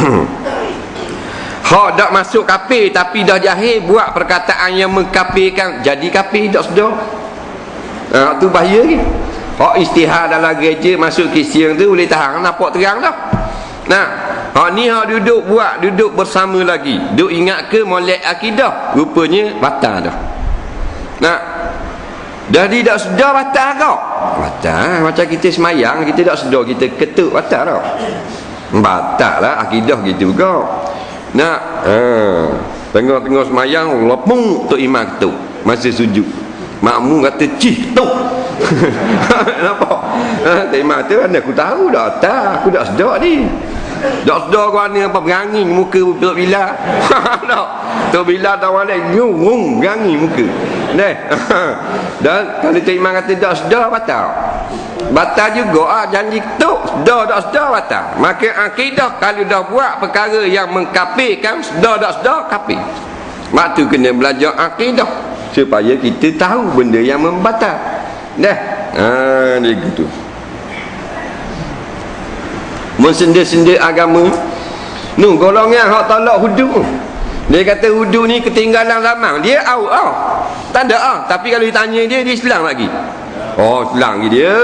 Hak tak masuk kafir tapi dah jahil buat perkataan yang mengkafirkan jadi kafir tak sedar. Ha, tu bahaya ke? Hak istihad dalam gereja masuk Kristian tu boleh tahan nampak terang dah. Nah, hak ni hak duduk buat duduk bersama lagi. Duk ingat ke molek akidah? Rupanya batal dah. Nah, Dah tidak sedar batal kau. Batal macam kita semayang kita tak sedar kita ketuk batal tau. Batal lah akidah gitu kau. Nak ha, tengah-tengah semayang lepung tu imam ketuk masa sujud. Makmum kata cih tu. Nampak? Ha, tak imam tu mana aku tahu dah tak aku dah sedar ni. Tak sedar kau ni apa berangin muka Tok Bila. tak. Tok Bila tahu balik nyung berangin muka. Neh. Dan kalau Tok Imam kata tak sedar batal. Batal juga ah janji tu sedar tak sedar batal. Maka akidah kalau dah buat perkara yang mengkafirkan sedar tak sedar kafir. Mak tu kena belajar akidah supaya kita tahu benda yang membatal. Dah. Ha dia gitu mensendir-sendir agama nu golongan hak tolak hudud dia kata hudud ni ketinggalan zaman dia au au tak ada ah tapi kalau ditanya dia dia Islam lagi oh Islam lagi dia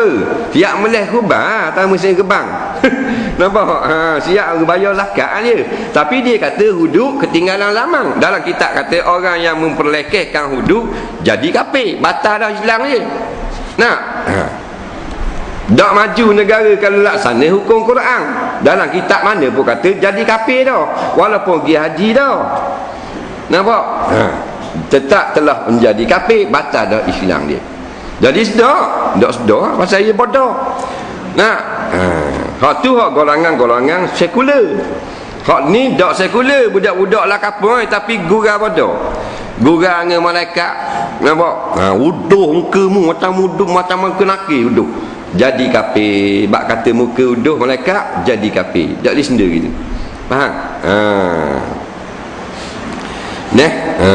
siap meleh kubah tak mesin gebang nampak ha, siap bayar zakat dia tapi dia kata hudud ketinggalan zaman dalam kitab kata orang yang memperlekehkan hudud jadi kafir batal dah Islam dia nak ha. Tak maju negara kalau laksana hukum Quran. Dalam kitab mana pun kata jadi kafir dah. Walaupun pergi haji dah. Nampak? Ha. Tetap telah menjadi kafir, batal dah Islam dia. Jadi sedar. Tak sedar pasal ia bodoh. Nah, ha. tu hak golongan-golongan sekular. Hak ni tak sekular, budak-budak lah kapal tapi gurau bodoh. Gurau dengan malaikat. Nampak? Ha, uduh mukamu macam uduh macam muka nakir uduh jadi kafir bak kata muka uduh malaikat jadi kafir tak boleh sendiri gitu faham ha neh ha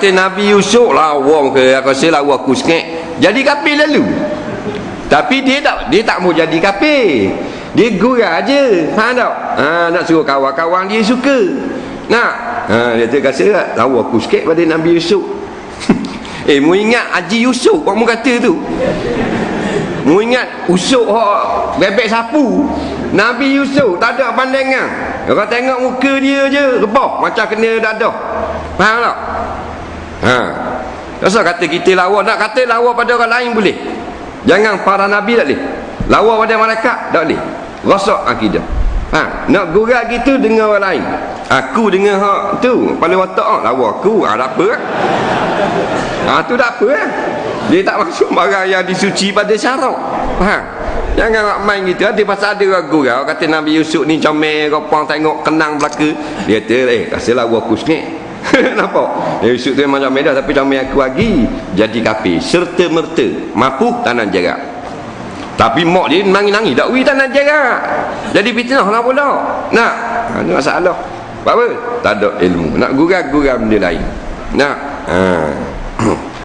kata nabi yusuf lawang ke aku rasa lawa aku sikit. Jadi kafir lalu. Tapi dia tak dia tak mau jadi kafir dia gurau aje faham tak? Ha nak suruh kawan-kawan dia suka. Nak? Ha dia tu rasa lawa aku sikit pada nabi yusuf. Eh mu ingat haji yusuf kau mu kata tu. Mu ingat usuk hak bebek sapu. Nabi Yusuf tak ada pandangan. Kau tengok muka dia je rebah macam kena dadah. Faham tak? Ha. Rasa kata kita lawa nak kata lawa pada orang lain boleh. Jangan para nabi tak boleh. Lawa pada malaikat tak boleh. Rosak akidah. Ha, nak gurat gitu dengan orang lain. Aku dengan hak tu, paling watak ah, lawa aku, ah, apa? Ha, tu tak apa eh? Dia tak masuk barang yang disuci pada syarak. Ha. Jangan nak main gitu. Ada pasal ada ragu kau kata Nabi Yusuf ni comel kau tengok kenang belaka. Dia kata eh rasalah aku sikit. Nampak? Nabi Yusuf tu memang comel dah tapi comel aku lagi. Jadi kafir serta merta mampu tanah jarak. Tapi mak dia nangis-nangis tak wi tanah jarak. Jadi fitnah lah pula. Nak. Ha, masalah. Apa? Tak ada ilmu. Nak gurau-gurau benda lain. Nak. Ha.